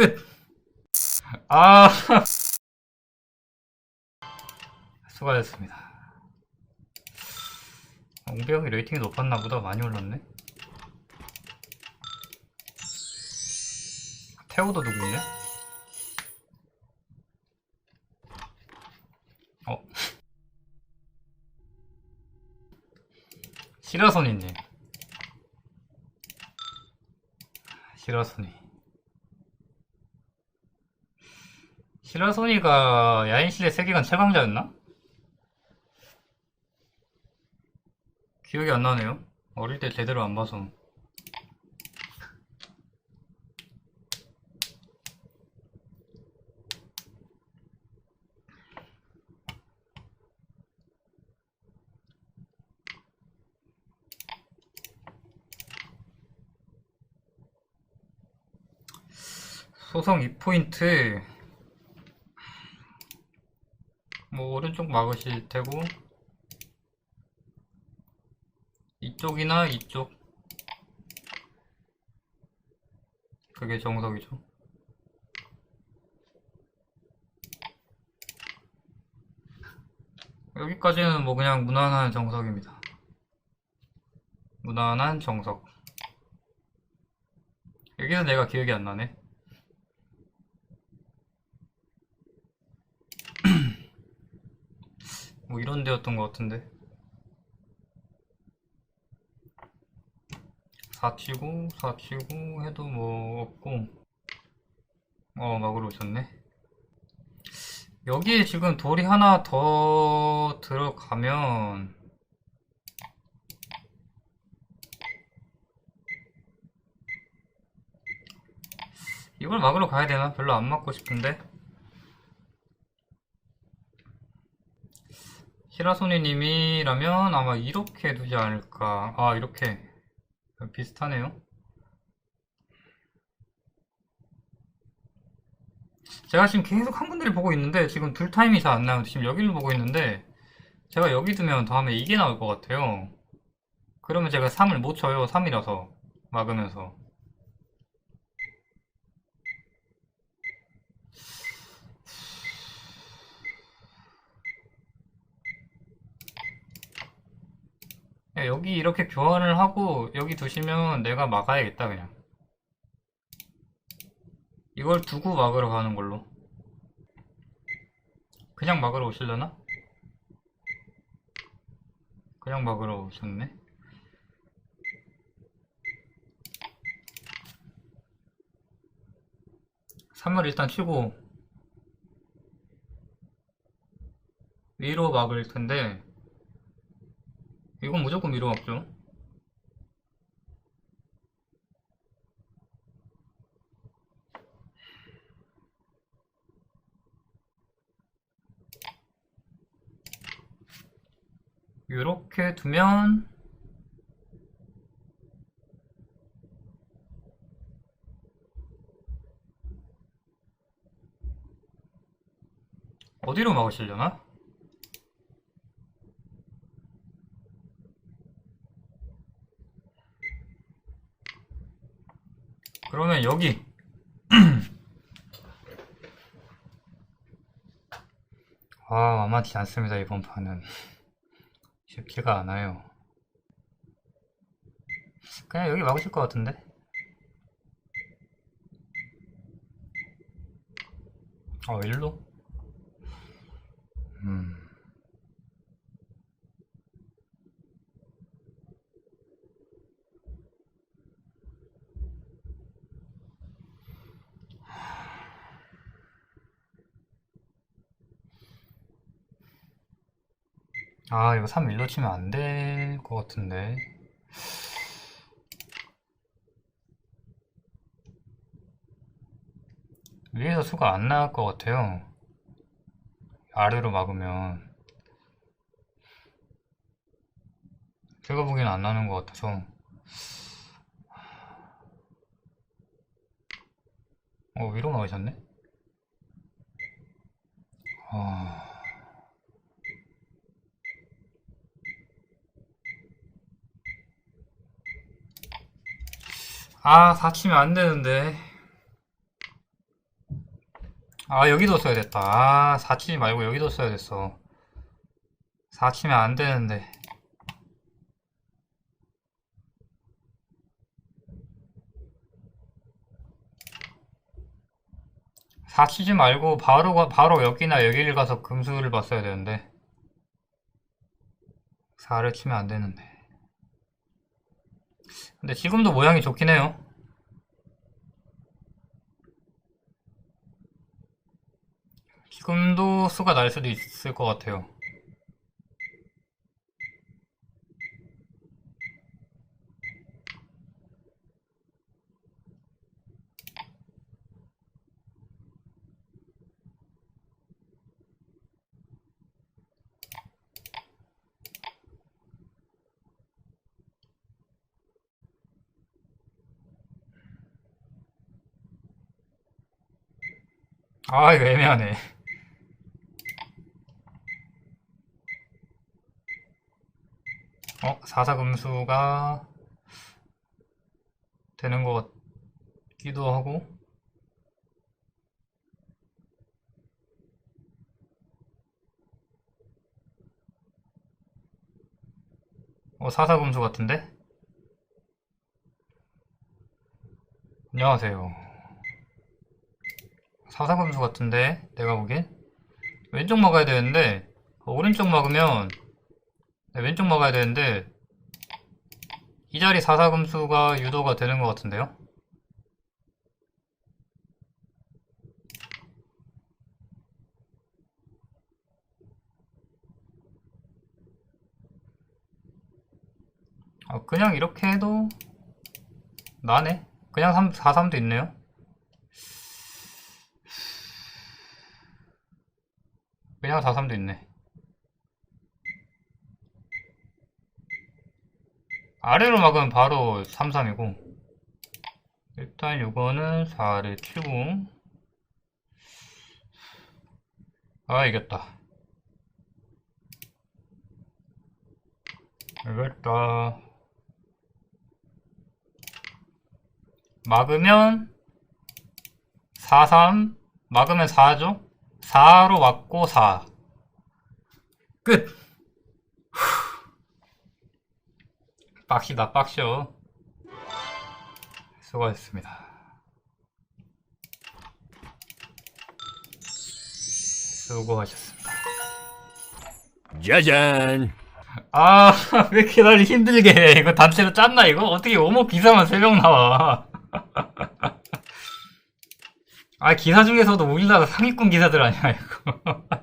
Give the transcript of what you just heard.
끝! 아! 수고하셨습니다. 옹배형이 레이팅이 높았나 보다. 많이 올랐네. 태호도 누구 있냐? 어? 시라소니님. 시라소니. 시라소니가 야인시대 세계관 최강자였나? 기억이 안 나네요. 어릴 때 제대로 안 봐서. 소성 2포인트 뭐 오른쪽 막으실 테고 이쪽이나 이쪽. 그게 정석이죠. 여기까지는 뭐 그냥 무난한 정석입니다. 무난한 정석. 여기서 내가 기억이 안 나네 뭐 이런 데였던 것 같은데. 4치고 4치고 해도 뭐 없고. 어 막으로 오셨네. 여기에 지금 돌이 하나 더 들어가면 이걸 막으러 가야 되나? 별로 안 맞고 싶은데 히라소니님이라면 아마 이렇게 두지 않을까. 아 이렇게. 비슷하네요. 제가 지금 계속 한 군데를 보고 있는데 지금 둘 타임이 잘 안 나요. 지금 여기를 보고 있는데 제가 여기 두면 다음에 이게 나올 것 같아요. 그러면 제가 3을 못 쳐요. 3이라서 막으면서 여기 이렇게 교환을 하고 여기 두시면 내가 막아야겠다 그냥. 이걸 두고 막으러 가는 걸로. 그냥 막으러 오실려나? 그냥 막으러 오셨네? 3을 일단 치고 위로 막을 텐데 이건 무조건 위로 막죠. 이렇게 두면 어디로 막으시려나? 그러면 여기. 아 만만치 않습니다 이번 판은 쉽지가 않아요. 그냥 여기 막으실 것 같은데? 어 일로? 음 아, 이거 3 일로 치면 안 될 것 같은데. 위에서 수가 안 나올 것 같아요. 아래로 막으면. 제가 보기엔 안 나는 것 같아서. 어, 위로 막으셨네? 아. 아, 다치면 안 되는데. 아, 여기도 써야 됐다. 아, 4 치지 말고 여기도 써야 됐어. 4 치면 안 되는데. 사 치지 말고 바로 가- 바로 여기나 여기를 가서 금수를 봤어야 되는데 4를 치면 안 되는데 근데 지금도 모양이 좋긴 해요. 지금도 수가 날 수도 있을 것 같아요 아 이거 애매하네 어? 사사금수가 되는 것 같기도 하고 어 사사금수 같은데? 안녕하세요 사사금수 같은데 내가 보기엔 왼쪽 막아야 되는데 어, 오른쪽 막으면 네, 왼쪽 막아야 되는데 이 자리 사사 금수가 유도가 되는 것 같은데요? 아, 그냥 이렇게 해도 나네? 그냥 3, 4, 3도 있네요? 그냥 4, 3도 있네. 아래로 막으면 바로 3, 3이고 일단 요거는 4를 치고 아 이겼다. 이겼다. 막으면 4, 3 막으면 4죠 4로 막고 4 끝! 빡시다 빡셔 수고하셨습니다. 수고하셨습니다. 짜잔. 아 왜 이렇게 날 힘들게 해? 이거 단체로 짰나 이거? 어떻게 오목 기사만 3명 나와 아 기사 중에서도 우리나라 상위권 기사들 아니야 이거